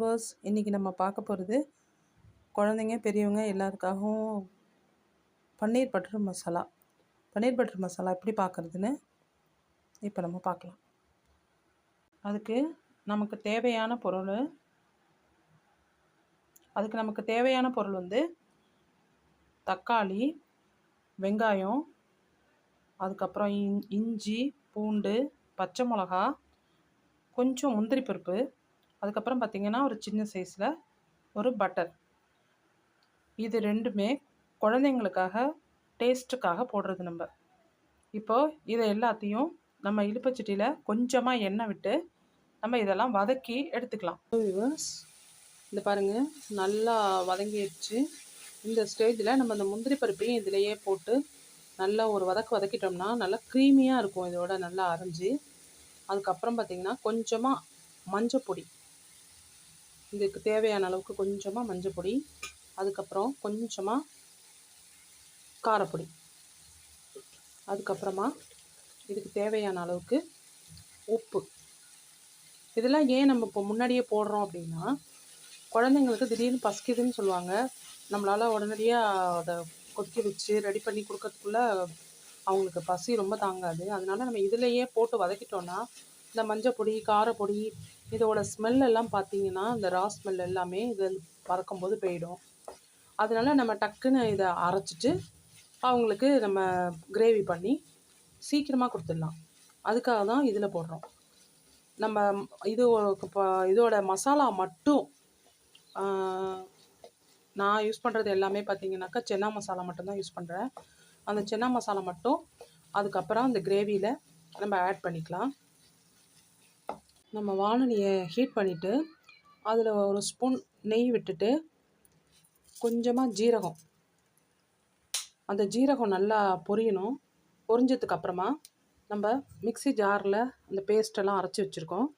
Viewers இன்றைக்கி நம்ம பார்க்க போகிறது குழந்தைங்க பெரியவங்க எல்லாருக்காகவும் பன்னீர் பட்டர் மசாலா. பன்னீர் பட்டர் மசாலா எப்படி பார்க்குறதுன்னு இப்போ நம்ம பார்க்கலாம். அதுக்கு நமக்கு தேவையான பொருள் அதுக்கு நமக்கு தேவையான பொருள் வந்து தக்காளி வெங்காயம் அதுக்கப்புறம் இஞ்சி பூண்டு பச்சை மிளகா கொஞ்சம் முந்திரி பருப்பு அதுக்கப்புறம் பார்த்திங்கன்னா ஒரு சின்ன சைஸில் ஒரு பட்டர் இது ரெண்டுமே குழந்தைங்களுக்காக டேஸ்ட்டுக்காக போடுறது நம்ம. இப்போது இதை எல்லாத்தையும் நம்ம இழுப்பச்சட்டியில் கொஞ்சமாக எண்ணெய் விட்டு நம்ம இதெல்லாம் வதக்கி எடுத்துக்கலாம். விவர்ஸ் இந்த பாருங்கள் நல்லா வதங்கிடுச்சு இந்த ஸ்டேஜில் நம்ம அந்த முந்திரி பருப்பையும் இதிலையே போட்டு நல்லா ஒரு வதக்கு வதக்கிட்டோம்னா நல்லா க்ரீமியாக இருக்கும் இதோட நல்லா அரைஞ்சி. அதுக்கப்புறம் பார்த்திங்கன்னா கொஞ்சமாக மஞ்சள் பொடி இதுக்கு தேவையான அளவுக்கு கொஞ்சமாக மஞ்சள் பொடி அதுக்கப்புறம் கொஞ்சமாக காரப்பொடி. அதுக்கப்புறமா இதுக்கு தேவையான அளவுக்கு உப்பு. இதெல்லாம் ஏன் நம்ம இப்போ முன்னாடியே போடுறோம் அப்படின்னா குழந்தைங்களுக்கு திடீர்னு பசிக்குதுன்னு சொல்லுவாங்க. நம்மளால் உடனடியாக அதை கொதிக்க வச்சு ரெடி பண்ணி கொடுக்கறதுக்குள்ளே அவங்களுக்கு பசி ரொம்ப தாங்காது. அதனால நம்ம இதிலையே போட்டு வதக்கிட்டோன்னா இந்த மஞ்சள் பொடி காரப்பொடி இதோட ஸ்மெல் எல்லாம் பார்த்தீங்கன்னா இந்த ரா ஸ்மெல் எல்லாமே இது பறக்கும்போது போயிடும். அதனால நம்ம டக்குன்னு இதை அரைச்சிட்டு அவங்களுக்கு நம்ம கிரேவி பண்ணி சீக்கிரமாக கொடுத்துடலாம். அதுக்காக தான் இதில் போடுறோம். நம்ம இது இதோட மசாலா மட்டும் நான் யூஸ் பண்ணுறது எல்லாமே பார்த்தீங்கன்னாக்கா சென்னா மசாலா மட்டும்தான் யூஸ் பண்ணுறேன் அந்த சென்னா மசாலா மட்டும் அதுக்கப்புறம் அந்த கிரேவியில் நம்ம ஆட் பண்ணிக்கலாம். நம்ம வானொலியை ஹீட் பண்ணிவிட்டு அதில் ஒரு ஸ்பூன் நெய் விட்டுட்டு கொஞ்சமாக ஜீரகம். அந்த ஜீரகம் நல்லா பொரியணும். பொரிஞ்சதுக்கு அப்புறமா நம்ம மிக்சி ஜாரில் அந்த பேஸ்ட்டெல்லாம் அரைச்சி வச்சுருக்கோம்.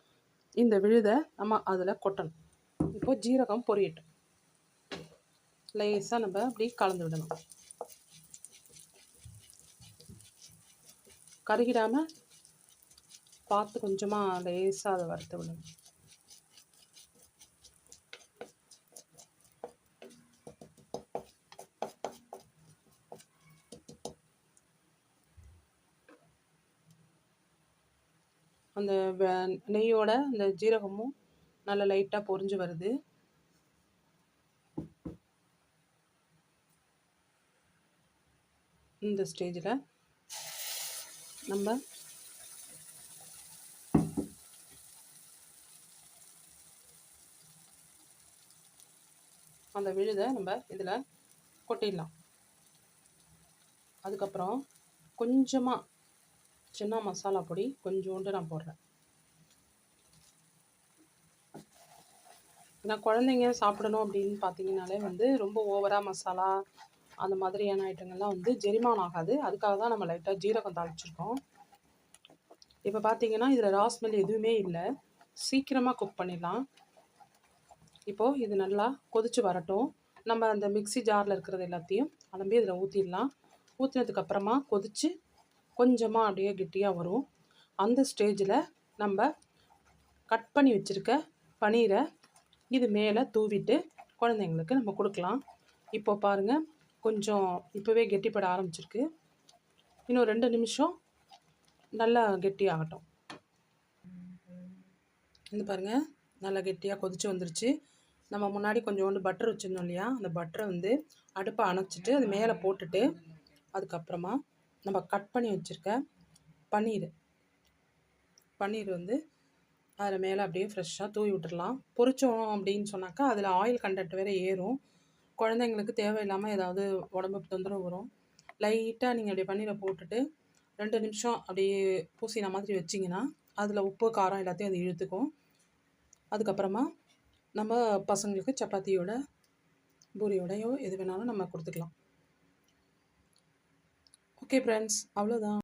இந்த விழுதை நம்ம அதில் கொட்டணும். இப்போது ஜீரகம் பொரியட்டும். லேசாக நம்ம அப்படி கலந்து விடணும். கருகிடாமல் பார்த்து கொஞ்சமாக லேசாக அதை வறுத்து விடுங்க அந்த நெய்யோட அந்த ஜீரகமும் நல்லா லைட்டாக பொறிஞ்சு வருது. இந்த ஸ்டேஜில் நம்ம அந்த விழுதை நம்ம இதில் கொட்டிடலாம். அதுக்கப்புறம் கொஞ்சமாக சின்ன மசாலா பொடி கொஞ்சோண்டு நான் போடுறேன். ஏன்னா குழந்தைங்க சாப்பிடணும் அப்படின்னு பார்த்தீங்கனாலே வந்து ரொம்ப ஓவராக மசாலா அந்த மாதிரியான ஐட்டங்கள்லாம் வந்து ஜெரிமான் ஆகாது. அதுக்காக தான் நம்ம லைட்டாக ஜீரகம் தாளிச்சிருக்கோம். இப்போ பார்த்தீங்கன்னா இதில் ராஸ்மெல் எதுவுமே இல்லை. சீக்கிரமாக குக் பண்ணிடலாம். இப்போது இது நல்லா கொதித்து வரட்டும். நம்ம அந்த மிக்சி ஜாரில் இருக்கிறது எல்லாத்தையும் அலம்பி இதில் ஊற்றிடலாம் ஊற்றினதுக்கப்புறமா கொதித்து கொஞ்சமாக அப்படியே கெட்டியாக வரும். அந்த ஸ்டேஜில் நம்ம கட் பண்ணி வச்சுருக்க பனீரை இது மேலே தூவிட்டு குழந்தைங்களுக்கு நம்ம கொடுக்கலாம். இப்போ பாருங்கள் கொஞ்சம் இப்போவே கெட்டிப்பட ஆரம்பிச்சிருக்கு. இன்னும் ரெண்டு நிமிஷம் நல்லா கெட்டியாகட்டும் இது பாருங்கள் நல்லா கெட்டியாக கொதித்து வந்துருச்சு. நம்ம முன்னாடி கொஞ்சோண்டு பட்டர் வச்சுருந்தோம் இல்லையா? அந்த பட்டரை வந்து அடுப்பை அணைச்சிட்டு அது மேலே போட்டுட்டு அதுக்கப்புறமா நம்ம கட் பண்ணி வச்சுருக்க பன்னீர். பன்னீர் வந்து அதில் மேலே அப்படியே ஃப்ரெஷ்ஷாக தூவி விட்டுடலாம் பொறிச்சோம் அப்படின்னு சொன்னாக்கா அதில் ஆயில் கண்டென்ட் வேறு ஏறும். குழந்தைங்களுக்கு தேவையில்லாமல் ஏதாவது உடம்பு தொந்தரவு வரும். லைட்டாக நீங்கள் அப்படியே பன்னீரை போட்டுட்டு ரெண்டு நிமிஷம் அப்படியே பூசின மாதிரி வச்சிங்கன்னா அதில் உப்பு காரம் எல்லாத்தையும் அது இழுத்துக்கும். அதுக்கப்புறமா நம்ம பசங்களுக்கு சப்பாத்தியோட பூரியோடையோ எது வேணாலும் நம்ம கொடுத்துக்கலாம். ஓகே ஃப்ரெண்ட்ஸ் அவ்வளோதான்